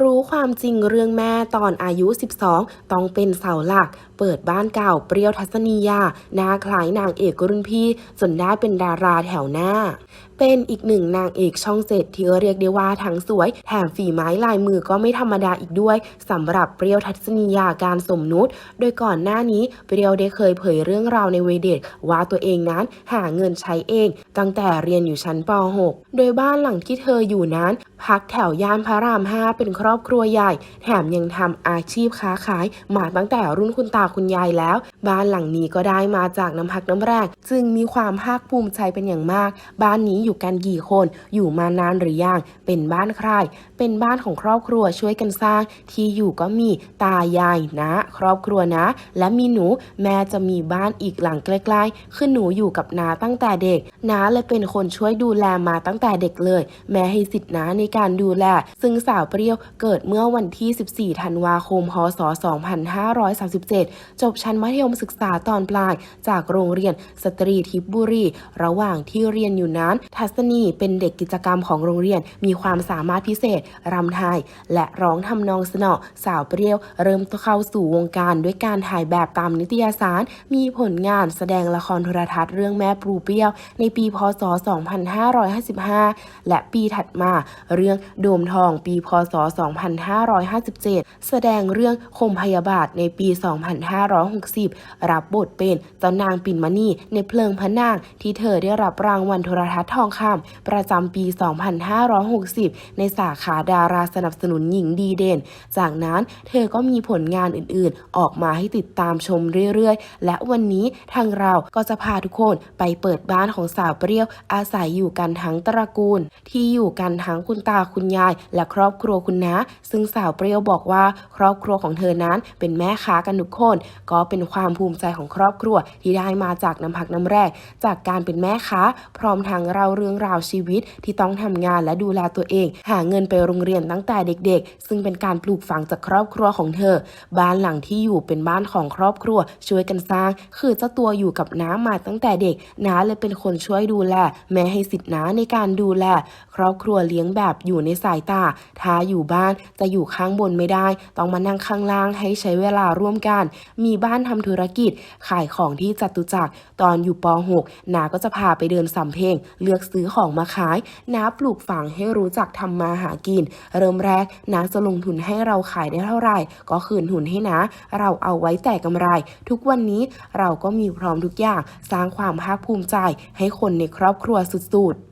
รู้ความจริงเรื่องแม่ตอนอายุ 12 ต้องเป็นเสาหลัก เปิดบ้านเก่าเปรี้ยวทัศนียาหน้าคล้ายนางเอกรุ่นพี่ จนได้เป็นดาราแถวหน้า เป็นอีกหนึ่งนางเอกช่องเจ็ดที่เรียกได้ว่าทั้งสวย แถมฝีไม้ลายมือก็ไม่ธรรมดาอีกด้วยสำหรับเปรี้ยวทัศนียาการสมนุษย์โดยก่อนหน้านี้เปรี้ยวได้เคยเผยเรื่องราวในเวเด็กว่าตัวเองนั้นหาเงินใช้เอง ตั้งแต่เรียนอยู่ชั้นป .6 โดยบ้านหลังที่เธออยู่นั้น พักแถวย่านพระราม 5 เป็นครอบครัวใหญ่ แถมยังทำอาชีพค้าขายมาตั้งแต่รุ่นคุณตาคุณยายแล้ว บ้านหลังนี้ก็ได้มาจากน้ำพักน้ำแรงจึงมีความภาคภูมิใจเป็นอย่างมาก บ้านนี้อยู่กันกี่คน อยู่มานานหรือยัง เป็นบ้านใคร เป็นบ้านของครอบครัวช่วยกันสร้าง ที่อยู่ก็มีตายายนะ ครอบครัวนะ และมีหนูแม่จะมีบ้านอีกหลังใกล้ๆคือหนูอยู่กับนาตั้งแต่เด็กนาเลยเป็นคนช่วยดูแลมาตั้งแต่เด็กเลย แม่ให้สิทธิ์นาในการดูแล ซึ่งสาวเปรี้ยวเกิดเมื่อวันที่ 14 ธันวาคม พศ 2537 จบชั้นมัธยมศึกษาตอนปลาย จากโรงเรียนสตรีทิพบุรี ระหว่างที่เรียนอยู่นั้น ทัศนีเป็นเด็กกิจกรรมของโรงเรียน มีความสามารถพิเศษรำไทย และร้องทำนองสนอสาวเปรี้ยว เริ่มเข้าสู่วงการด้วยการถ่ายแบบตามนิตยสาร มีผลงานแสดงละครโทรทัศน์เรื่องแม่ปลูเปรี้ยว ในปีพศ 2555 และปีถัดมาเรื่องโดมทองปีพศ 2557 แสดงเรื่องคมพยาบาทในปี 2560รับบทเป็นเจ้านางปิ่นมณีในเพลิงพระนางที่เธอได้รับรางวัลโทรทัศน์ทองคำประจำปี 2560 ในสาขาดาราสนับสนุนหญิงดีเด่น จากนั้นเธอก็มีผลงานอื่นๆ ออกมาให้ติดตามชมเรื่อยๆ และวันนี้ทางเราก็จะพาทุกคนไปเปิดบ้านของสาวเปรี้ยว อาศัยอยู่กันทั้งตระกูล ที่อยู่กันทั้งคุณตาคุณยาย และครอบครัวคุณน้าซึ่งสาวเปรี้ยวบอกว่าครอบครัวของเธอนั้นเป็นแม่ค้ากันทุกคน ก็เป็นความภูมิใจของครอบครัวที่ได้มาจากน้ำพักน้ำแรกจากการเป็นแม่ค้า พร้อมทั้งเราเรื่องราวชีวิตที่ต้องทำงานและดูแลตัวเอง หาเงินไปโรงเรียนตั้งแต่เด็ก ๆ ซึ่งเป็นการปลูกฝังจากครอบครัวของเธอ บ้านหลังที่อยู่เป็นบ้านของครอบครัว ช่วยกันสร้าง คือเจ้าตัวอยู่กับน้ามาตั้งแต่เด็กน้าเลยเป็นคนช่วยดูแลแม่ให้สิทธิน้าในการดูแล ครอบครัวเลี้ยงแบบอยู่ในสายตาถ้าอยู่บ้านจะอยู่ข้างบนไม่ได้ ต้องมานั่งข้างล่างให้ใช้เวลาร่วมกัน มีบ้านทำธุรรกิจ ขายของที่จตุจักรตอนอยู่ป .6 นาก็จะพาไปเดินสำเพงเลือกซื้อของมาขายน้าปลูกฝังให้รู้จักทำมาหากิน เริ่มแรกน้าจะลงทุนให้เราขายได้เท่าไหร่ ก็คืนทุนให้นะ เราเอาไว้แต่กำไร ทุกวันนี้เราก็มีพร้อมทุกอย่าง สร้างความภาคภูมิใจให้คนในครอบครัวสุดๆ